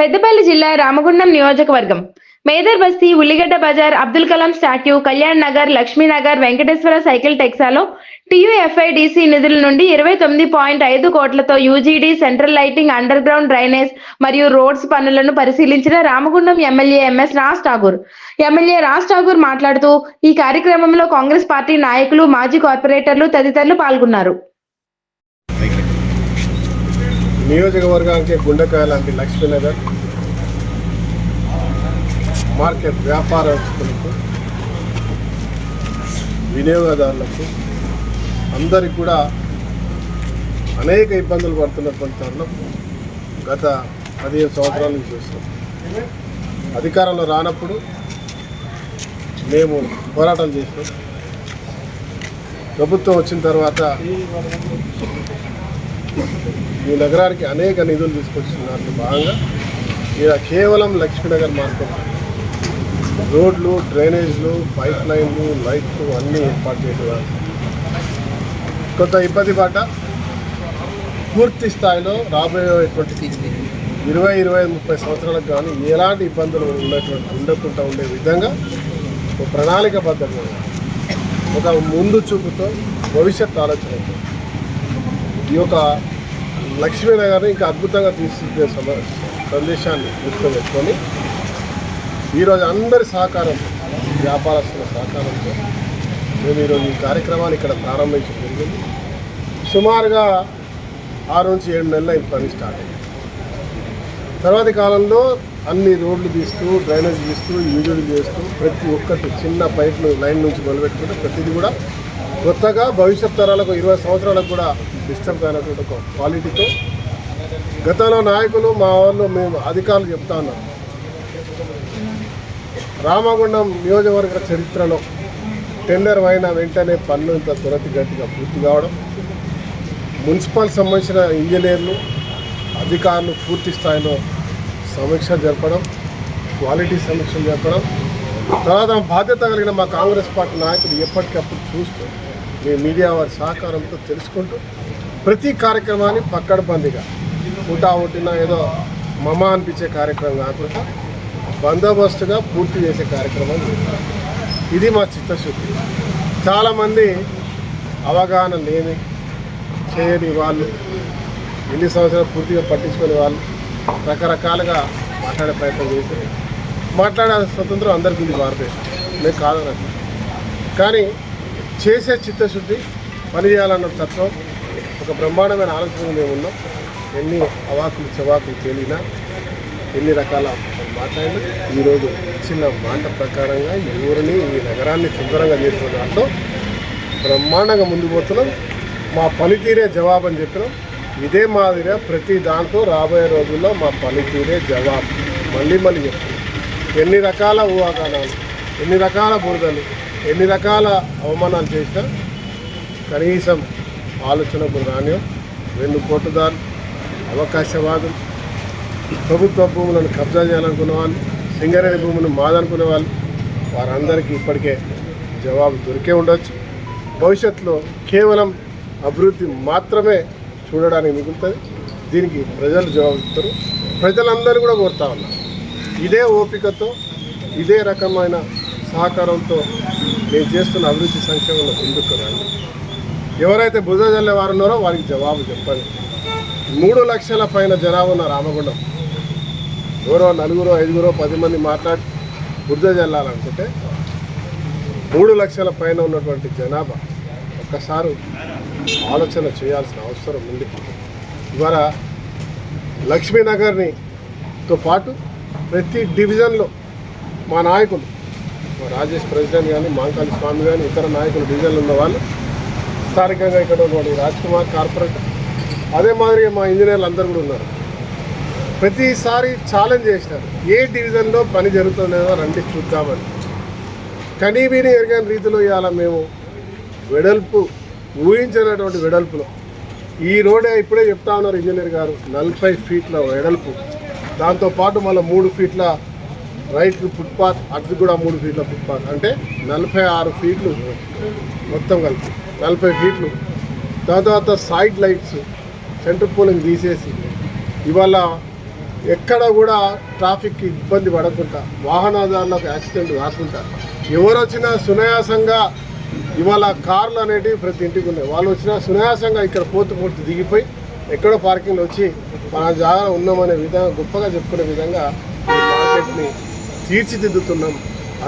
పెద్దపల్లి జిల్లా రామగుండం నియోజకవర్గం. Medar Basti Ulligadda Bazar Abdul Kalam statue Kalyan Nagar Laxminagar Venkateswara cycle టెక్సాలో టీయూఎఫ్ఐడిసి నిధుల నుండి ఇరవై తొమ్మిది పాయింట్ ఐదు కోట్లతో UGD central lighting underground drainage మరియు రోడ్స్ పనులను పరిశీలించిన Ramagundam MLA MS Raj Thakur. MLA Raj Thakur మాట్లాడుతూ ఈ కార్యక్రమంలో కాంగ్రెస్ పార్టీ నాయకులు మాజీ కార్పొరేటర్లు తదితరులు పాల్గొన్నారు. నియోజకవర్గానికి గుండెకాయ లాంటి లక్ష్మీనగర్ మార్కెట్ వ్యాపారస్తులకు వినియోగదారులకు అందరికి కూడా అనేక ఇబ్బందులు పడుతున్నటువంటి తరుణం గత పదిహేను సంవత్సరాల నుంచి చూస్తాం అధికారంలో రానప్పుడు మేము పోరాటం చేసినాం. ప్రభుత్వం వచ్చిన తర్వాత ఈ నగరానికి అనేక నిధులు తీసుకొచ్చిన భాగంగా ఇలా కేవలం లక్ష్మీనగర్ మార్గం. రోడ్లు డ్రైనేజ్లు పైప్ లైన్లు లైట్లు అన్నీ ఏర్పాటు చేయడం కొంత ఇబ్బంది పడ్డ పూర్తి స్థాయిలో రాబోయేటువంటి ఇరవై ఇరవై ముప్పై సంవత్సరాలకు కానీ ఎలాంటి ఇబ్బందులు ఉన్నటువంటి ఉండకుండా ఉండే విధంగా ఒక ప్రణాళికబద్ధంగా ఒక ముందు చూపుతో భవిష్యత్ ఆలోచనతో ఈ యొక్క లక్ష్మీనగర్ని ఇంకా అద్భుతంగా తీర్చిదిద్దే సమ సందేశాన్ని దృష్టిలో పెట్టుకొని ఈరోజు అందరి సహకారం వ్యాపారస్తుల సహకారంతో మేము ఈరోజు ఈ కార్యక్రమాన్ని ఇక్కడ ప్రారంభించడం జరిగింది. సుమారుగా ఆరు నుంచి ఏడు నెలలు ఈ పని స్టార్ట్ అయింది తర్వాతి కాలంలో అన్ని రోడ్లు తీస్తూ డ్రైనేజ్ తీస్తూ యూజులు చేస్తూ ప్రతి ఒక్కటి చిన్న పైపులు లైన్ నుంచి మొదలుపెట్టుకుంటే ప్రతిదీ కూడా కొత్తగా భవిష్యత్ తరాలకు ఇరవై సంవత్సరాలకు కూడా డిస్టర్బ్ అయినటువంటి ఒక క్వాలిటీతో గతంలో నాయకులు మా వాళ్ళు మేము అధికారులు చెప్తా ఉన్నాం. రామగుండం నియోజకవర్గ చరిత్రలో టెండర్ అయిన వెంటనే పనులు ఇంత త్వరతిగతిగా పూర్తి కావడం మున్సిపల్ సంబంధించిన ఇంజనీర్లు అధికారులు పూర్తి స్థాయిలో సమీక్ష జరపడం క్వాలిటీ సమీక్ష జరపడం తర్వాత బాధ్యత కలిగిన మా కాంగ్రెస్ పార్టీ నాయకులు ఎప్పటికప్పుడు చూస్తూ మీ మీడియా వారి సహకారంతో తెలుసుకుంటూ ప్రతి కార్యక్రమాన్ని పక్కడబందిగా ఊటా ఉట్టిన ఏదో మమ అనిపించే కార్యక్రమం కాకుండా బందోబస్తుగా పూర్తి చేసే కార్యక్రమం ఇది. మా చిత్తశుద్ధి. చాలామంది అవగాహన లేని చేయని వాళ్ళు ఎన్ని సంవత్సరాలు పూర్తిగా పట్టించుకునే వాళ్ళు రకరకాలుగా మాట్లాడే ప్రయత్నం చేసి మాట్లాడే స్వతంత్రం అందరికీ ఇది భారతదేశం. నేను కాదన్నట్టు కానీ చేసే చిత్తశుద్ధి పని చేయాలన్న తత్వం ఒక బ్రహ్మాండమైన ఆలోచన మేము ఉన్నాం. ఎన్ని అవాకులు చవాకులు తేలినా ఎన్ని రకాల మాట్లాడినా ఈరోజు ఇచ్చిన మాట ప్రకారంగా ఈ ఊరిని ఈ నగరాన్ని సుందరంగా చేసుకున్న దాంట్లో బ్రహ్మాండంగా ముందు పోతున్నాం. మా పనితీరే జవాబు అని చెప్పినాం. ఇదే మాదిరిగా ప్రతి దాంట్లో రాబోయే రోజుల్లో మా పనితీరే జవాబు. మళ్ళీ మళ్ళీ చెప్తున్నాం. ఎన్ని రకాల ఊహాగానాలు ఎన్ని రకాల బురదలు ఎన్ని రకాల అవమానాలు చేసినా కనీసం ఆలోచనకు నాణ్యం రెండు కోట్లదారు అవకాశవాదం. ప్రభుత్వ భూములను కబ్జా చేయాలనుకున్న వాళ్ళు సింగరేణి భూములను మాదనుకునే వాళ్ళు వారందరికీ ఇప్పటికే జవాబు దొరికే ఉండొచ్చు. భవిష్యత్తులో కేవలం అభివృద్ధి మాత్రమే చూడడానికి మిగులుతుంది. దీనికి ప్రజలు జవాబు ఇస్తారు. ప్రజలందరూ కూడా కోరుతా ఉన్నారు. ఇదే ఓపికతో ఇదే రకమైన సహకారంతో నేను చేస్తున్న అభివృద్ధి సంక్షేమంలో ముందుకు రండి. ఎవరైతే బురద జల్లే వారు ఉన్నారో వారికి జవాబు చెప్పండి. మూడు లక్షల పైన జనాభా ఉన్న రామగుండం. ఎవరో నలుగురో ఐదుగురో పది మంది మాట్లాడి బురద జల్లాలనుకుంటే మూడు లక్షల పైన ఉన్నటువంటి జనాభా ఒక్కసారి ఆలోచన చేయాల్సిన అవసరం ఉంది. ఇవాళ లక్ష్మీనగర్ని తో పాటు ప్రతి డివిజన్లో మా నాయకులు రాజేష్ ప్రెసిడెంట్ కానీ మాంకాళి స్వామి కానీ ఇతర నాయకులు డివిజన్లు ఉన్న వాళ్ళు స్థానికంగా ఇక్కడ ఉన్నవాడు రాజ్ కుమార్ కార్పొరేటర్ అదే మాదిరిగా మా ఇంజనీర్లు అందరు కూడా ఉన్నారు. ప్రతిసారి ఛాలెంజ్ చేసినారు. ఏ డివిజన్లో పని జరుగుతుందో రండి చూద్దామని. కనీబీని ఎరగని రీతిలో ఇవాళ మేము వెడల్పు ఊహించినటువంటి వెడల్పులో. ఈ రోడే ఇప్పుడే చెప్తా ఉన్నారు ఇంజనీర్ గారు నలభై ఫీట్ల వెడల్పు. దాంతోపాటు మళ్ళీ మూడు ఫీట్ల రైట్ ఫుట్పాత్ అటు కూడా మూడు ఫీట్ల ఫుట్పాత్ అంటే నలభై ఆరు ఫీట్లు మొత్తం కలిపి నలభై ఫీట్లు దాని తర్వాత సైడ్ లైట్స్ సెంటర్ పోలింగ్ తీసేసి ఇవాళ ఎక్కడ కూడా ట్రాఫిక్కి ఇబ్బంది పడకుండా వాహనదారులకు యాక్సిడెంట్ కాకుండా ఎవరు వచ్చినా సునాయాసంగా ఇవాళ కార్లు అనేటివి ప్రతి ఇంటికి ఉన్నాయి. వాళ్ళు వచ్చినా సునాయాసంగా ఇక్కడ పోతు పోతు దిగిపోయి ఎక్కడో పార్కింగ్లో వచ్చి మన జాగా ఉన్నామనే విధంగా గొప్పగా చెప్పుకునే విధంగా ఈ మార్కెట్ని తీర్చిదిద్దుతున్నాం.